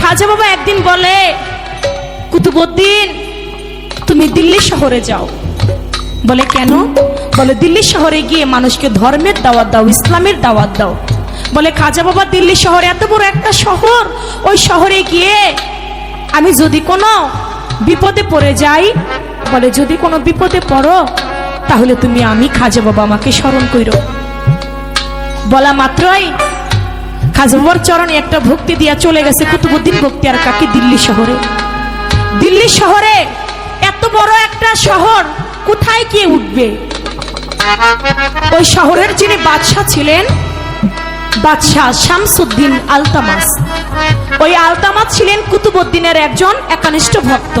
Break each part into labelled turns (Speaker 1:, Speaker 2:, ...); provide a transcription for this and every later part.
Speaker 1: খাজা বাবা একদিন বলে কুতুবুদ্দিন তুমি দিল্লি শহরে যাও। বলে, কেন? বলে, দিল্লি শহরে গিয়ে মানুষকে ধর্মের দাওয়াত দাও, ইসলামের দাওয়াত দাও। বলে, খাজা বাবা, দিল্লি শহর এত বড় একটা শহর, ওই শহরে গিয়ে আমি যদি কোনো বিপদে পড়ে যাই, বলে, যদি কোনো বিপদে পড়ো, তাহলে তুমি আমি খাজা বাবা আমাকে স্মরণ করো বলা মাত্রই খাজা বাবার চরণে একটা ভক্তি দিয়া চলে গেছে কুতুবুদ্দিন ভক্তি আর কাকি দিল্লি শহরে। দিল্লি শহরে এত বড় একটা শহর কোথায় গিয়ে উঠবে? ওই শহরের যিনি বাদশাহ ছিলেন, বাদশাহ শামসুদ্দিন আলতামাস। ওই আলতামাস ছিলেন কুতুবুদ্দিনের একজন একানিষ্ঠ ভক্ত।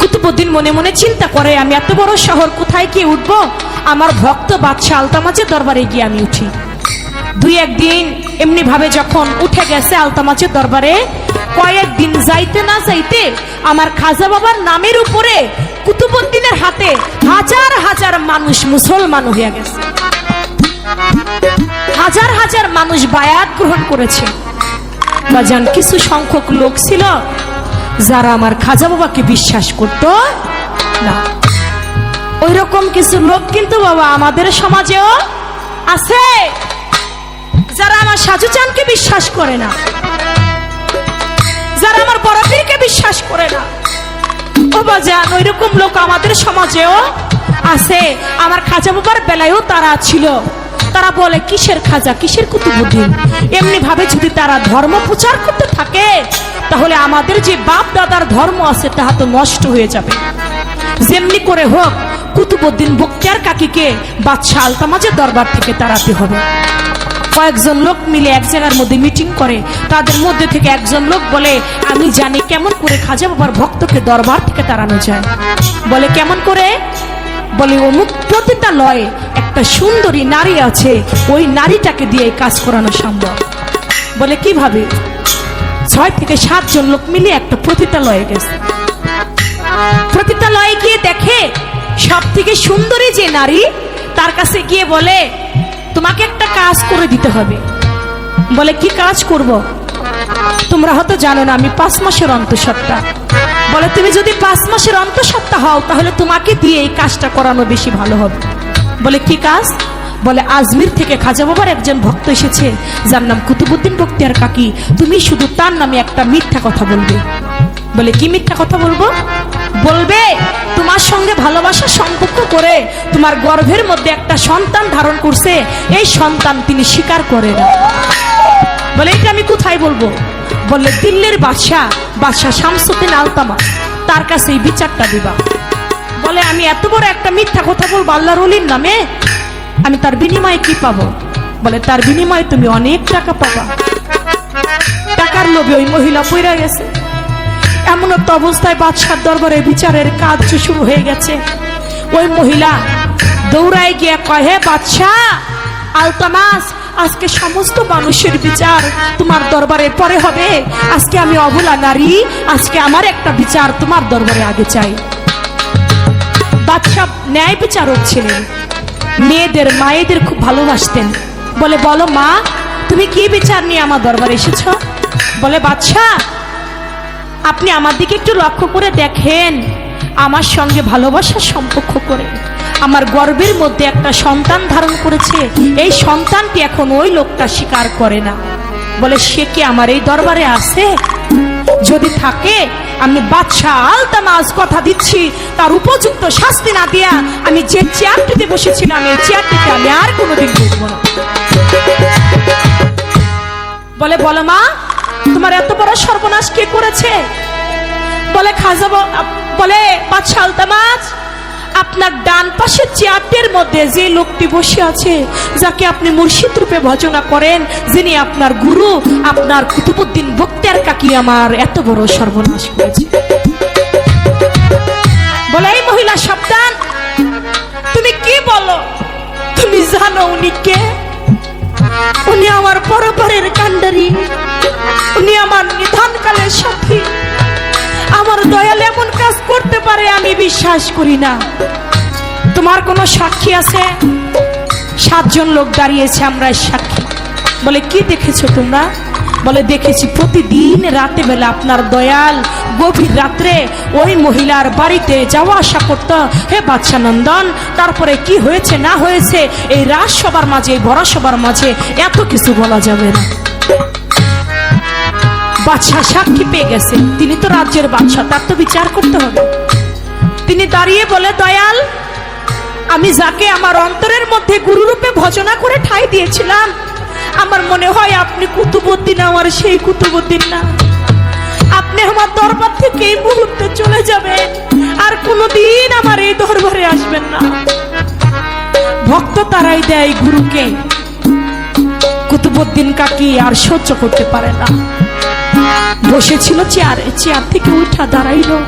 Speaker 1: কুতুবুদ্দিন মনে মনে চিন্তা করে, আমি এত বড় শহর কোথায় গিয়ে উঠবো? আমার ভক্ত বাদশাহ আলতামাজের দরবারে গিয়ে আমি উঠি। দুই একদিন এমনি ভাবে যখন উঠে গেছে আলতামাচের দরবারে কয়েকদিন যাইতে না যাইতে আমার খাজা বাবার নামের উপরে কুতুবুদ্দিনের হাতে হাজার হাজার মানুষ মুসলমান হয়ে গেছে। হাজার হাজার মানুষ বায়াত গ্রহণ করেছে। বাজান কিছু সংখ্যক লোক ছিল যারা আমার খাজা বাবাকে বিশ্বাস করত না। ওই রকম কিছু লোক কিন্তু বাবা আমাদের সমাজেও আছে। যারা আমার সাজু চানকে বিশ্বাস করে না, যারা আমার বড় বিশ্বাস করে না, ও বাজান ওই রকম লোক আমাদের সমাজেও আছে। আমার খাজা বাবার বেলায়ও তারা ছিল। তারা বলে, কিসের খাজা? কিসের কুতুবুদ্দিন? এমনি ভাবে যদি তারা ধর্ম প্রচার করতে থাকে, তাহলে আমাদের যে বাপ দাদার ধর্ম আছে, তাহা তো নষ্ট হয়ে যাবে। যেমনি করে হোক, কুতুবুদ্দিন বক্তিয়ার কাকিকে বাদশাহ আলতামাজের দরবার থেকে তাড়াতে হবে। কয়েকজন লোক মিলে এক জায়গার মধ্যে মিটিং করে। তাদের মধ্যে থেকে একজন লোক বলে, আমি জানি কেমন করে খাজা বাবার ভক্তকে দরবার থেকে তাড়ানো যায়। বলে, কেমন করে? বলে, অমুক প্রতিটা লয়ে একটা সুন্দরী নারী আছে, ওই নারীটাকে দিয়ে কাজ করানো সম্ভব। বলে, কীভাবে? ছয় থেকে সাতজন লোক মিলে একটা প্রতিটালয়ে গেছে। প্রতিটালয়ে গিয়ে দেখে সব থেকে সুন্দরী যে নারী, তার কাছে গিয়ে বলে তোমাকে একটা কাজ করে দিতে হবে। বলে, কি কাজ করব? তোমরা হয়তো জানো না, আমি পাঁচ মাসের অন্তঃসত্ত্বা। বলে, তুমি যদি পাঁচ মাসের অন্তঃসত্ত্বা হও, তাহলে তোমাকে দিয়ে এই কাজটা করানো বেশি ভালো হবে। বলে, কি কাজ? বলে, আজমির থেকে খাজা বাবার একজন ভক্ত এসেছে, যার নাম কুতুবুদ্দিন বক্তিয়ার কাকি। তুমি শুধু তার নামে একটা মিথ্যা কথা বলবে। বলে, কি মিথ্যা কথা বলব? বলবে, তোমার সঙ্গে ভালোবাসা সম্পর্ক করে তোমার গর্ভের মধ্যে একটা সন্তান ধারণ করছে, এই সন্তান তিনি স্বীকার করে না বলে, এটা আমি কোথায় বলব? বললে, দিল্লির বাদশাহ বাদশাহ শামসুদ্দিন আলতামা, তার কাছে এই বিচারটা দিবা। বলে, আমি এত বড় একটা মিথ্যা কথা বলব আল্লাহর রলির নামে, আমি তার বিনিময়ে কি পাবো? বলে, তার বিনিময়ে তুমি অনেক টাকা পাবা। টাকার লোভে ওই মহিলা পইরা গেছে। এমন অবস্থায় বাদশার দরবারে বিচারের কাজ শুরু হয়ে গেছে। ওই মহিলা দৌড়ায় গিয়ে কয়, হে বাদশাহ আলতামাস, আজকে সমস্ত মানুষের বিচার তোমার দরবারের পরে হবে। আজকে আমি অবলা নারী, আজকে আমার একটা বিচার তোমার দরবারে আগে চাই। বাদশাহ ন্যায় বিচারক ছিলেন। মেয়েদের, মায়েদের খুব ভালোবাসতেন। বলে, বলো মা, তুমি কি বিচার নিয়ে আমার দরবারে এসেছ? বলে বাদশাহ আপনি আমার দিকে একটু লক্ষ্য করে দেখেন। আমার সঙ্গে ভালোবাসার সম্পর্ক করে। আমার গর্বের মধ্যে একটা সন্তান ধারণ করেছে। এই সন্তানটি এখন ওই লোকটা স্বীকার করে না। বলে, সে কি আমার এই দরবারে আছে? যদি থাকে, আমি বাদশাহ আলতামাজ কথা দিচ্ছি, তার উপযুক্ত শাস্তি না দিয়া আমি যে চেয়ারটিতে বসেছিলাম এই চেয়ারটিতে আমি আর কোনোদিন বসবো না। বলে, বলো মা তোমার এত বড় সর্বনাশ কে করেছে? বলে খাজা বলে, বাদশাহ আলতামাজ, আপনার ডান পাশের চেয়ারটির মধ্যে যে লোকটি বসে আছে, যাকে আপনি মুর্শিদ রূপে ভজনা করেন, যিনি আপনার গুরু, আপনার কুতুবুদ্দিন বক্তিয়ার কাকি আমার এত বড় সর্বনাশ করেছে। বলে, এই মহিলা সাবধান, তুমি কি বলো? তুমি জানো উনি কে? উনি আমার পরপরের কাণ্ডারি। উনি আমার নিধনকালের সাথী। আমার দয়াল এমন কাজ করতে পারে আমি বিশ্বাস করি না। তোমার কোনো সাক্ষী আছে? সাতজন লোক দাঁড়িয়েছে, আমরা সাক্ষী। বলে, কি দেখেছ তোমরা? বলে, দেখেছি প্রতিদিন রাতে বেলা আপনার দয়াল গভীর রাত্রে ওই মহিলার বাড়িতে যাওয়া আসা করতো। হে বাচ্চা নন্দন, তারপরে কি হয়েছে, না হয়েছে, এই রাজ সবার মাঝে, এই ভরা সবার মাঝে এত কিছু বলা যাবে না। বাদশাহ সাক্ষী পেয়ে গেছে। তিনি তো রাজ্যের বাদশাহ তার তো বিচার করতে হবে। তিনি দাঁড়িয়ে বলে, দয়াল, আমি যাকে আমার অন্তরের মধ্যে গুরুরূপে ভজনা করে ঠাই দিয়েছিলাম, আমার মনে হয় আপনি কুতুবুদ্দিন, আমার সেই কুতুবুদ্দিন না। আপনি দরবার থেকে এই মুহূর্তে চলে যাবেন। আর কোনোদিন আমার এই দরবারে আসবেন না। ভক্ত তারাই দেয় গুরুকে। কুতুবুদ্দিন কাকি আর সহ্য করতে পারে না। বসেছিল চেয়ারে, চেয়ার থেকে উঠা দাঁড়াইলো।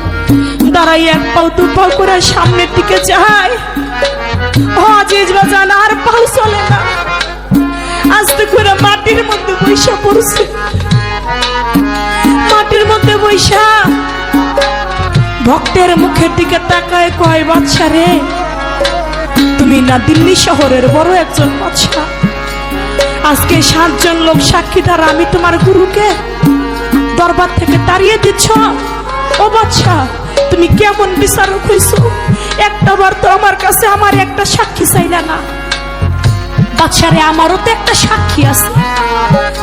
Speaker 1: দাঁড়াই এক পাও, দু পাও করে সামনের দিকে যায়। আজিজ বাজান, আর পাও চলে না। আস্তে করে মাটির মধ্যে বৈশা পড়ছে। বৈশা ভক্তের মুখের দিকে তাকায় কয় বাচ্চা রে, তুমি না দিল্লি শহরের বড় একজন বাচ্চা আজকে সাতজন লোক সাক্ষী দ্বারা আমি তোমার গুরুকে দরবার থেকে তাড়িয়ে দিচ্ছ। ও বাচ্চা তুমি কেমন বিচারক হইছো? একটা বার তো আমার কাছে আমার একটা সাক্ষী চাইলা না। বাচ্চারে আমারও তো একটা সাক্ষী আছে।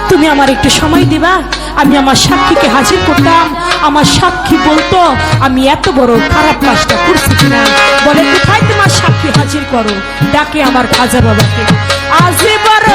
Speaker 1: তুমি আমার একটু সময় দিবা? আমি আমার সাক্ষীকে হাজির করতাম। আমার সাক্ষী বলতো, আমি এত বড় খারাপ কাজটা করছি কিনা? বলে, কোথায় তোমার সাক্ষী হাজির করো? ডাকে আমার খাজা বাবাকে। আজে বড়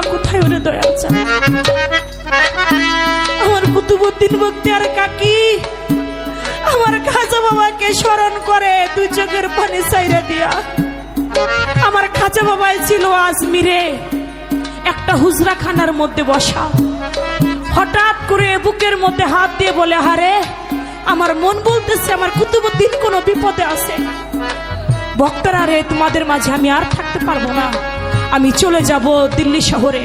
Speaker 1: তুমি কোথায় ওরে দয়াল চান আমার কুতুবুদ্দিন বক্তিয়ার কাকি? আমার খাজা বাবাকে স্মরণ করে দুই চোখের পানি সাইরা দিয়া। আমার খাজা বাবাই ছিল আজমিরে, একটা হুজরা খানার মধ্যে বসা। হঠাৎ করে বুকের মধ্যে হাত দিয়ে বলে হারে আমার মন বলতেছে আমার কুতুবুদ্দিন কোনো বিপদে আছে। বক্তারা রে, তোমাদের মাঝে আমি আর থাকতে পারব না। আমি চলে যাব দিল্লি শহরে।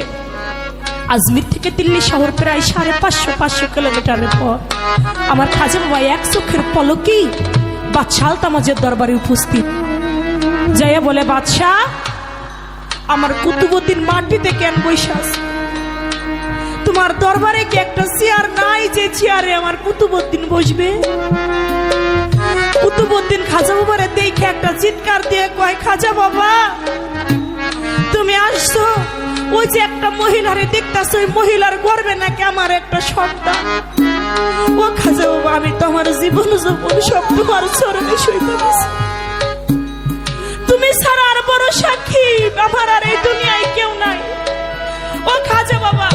Speaker 1: আজমির থেকে দিল্লি শহর প্রায় সাড়ে পাঁচশো পাঁচশো কিলোমিটারের পর আমার খাজা বাবা এক চোখের পলকেই বাদশাহ তামাজের দরবারে উপস্থিত। যাইয়া বলে, বাদশাহ, আমার কুতুবুদ্দিন মাটিতে কেন বৈশা আছে? তোমার দরবারে কি একটা চেয়ার নাই যে চেয়ারে আমার কুতুবুদ্দিন বসবে? কুতুবুদ্দিন খাজা বাবারে দেখে একটা চিৎকার দিয়ে কয়, খাজা বাবা আসছো? ওই যে একটা মহিলারে দেখতাছ, ওই মহিলার গর্বে নাকি আমার একটা সন্তান? ও খাজা বাবা, আমি তোমার জীবন যৌবন সব তোমার চরণে সইতে। তুমি ছাড়া আর বড় সাক্ষী আমার আর এই দুনিয়ায় কেউ নাই। ও খাজা বাবা,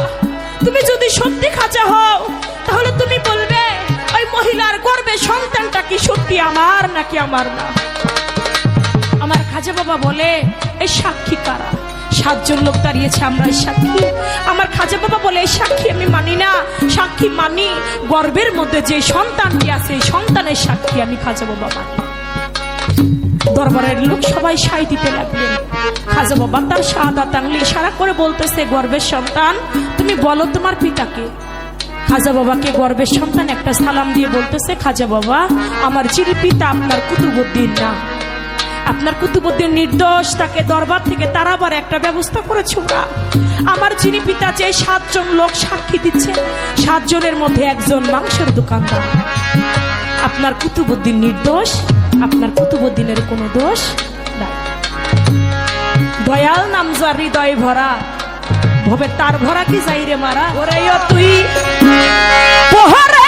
Speaker 1: তুমি যদি সত্যি খাজা হও, তাহলে তুমি বলবে, ওই মহিলার গর্বে সন্তানটা কি সত্যি আমার নাকি আমার না আমার খাজা বাবা বলে, এই সাক্ষী কারা? সাতজন লোক দাঁড়িয়েছে, আমরা সাক্ষী। আমার খাজা বাবা বলে সাক্ষী আমি মানি না। সাক্ষী মানি গর্বের মধ্যে যে সন্তানটি আছে সন্তানের সাক্ষী আমি খাজা বাবা মানি। দরবারের লোক সবাই সাই দিতে লাগলেন। খাজা বাবা তার সাদা তাংলি ইশারা করে বলতেছে, গর্বের সন্তান, তুমি বলো তোমার পিতাকে। খাজা বাবাকে গর্বের সন্তান একটা সালাম দিয়ে বলতেছে, খাজা বাবা, আমার যিনি পিতা আপনার কুতুবুদ্দিন না। আপনার কুতুবুদ্দিন নির্দোষ, তাকে দরবার থেকে তারাবার একটা ব্যবস্থা করেছে ওরা আমার যিনি পিতা যে সাতজন লোক সাক্ষী দিচ্ছে। সাতজনের মধ্যে একজন মাংসের দোকানদার। আপনার কুতুবুদ্দিন নির্দোষ, আপনার কুতুবুদ্দিনের কোনো দোষ? নাই দয়াল নাম যার হৃদয় ভরা। ভবে তার ভরা কি যাই রে মারা? ওরে তুই। পোহার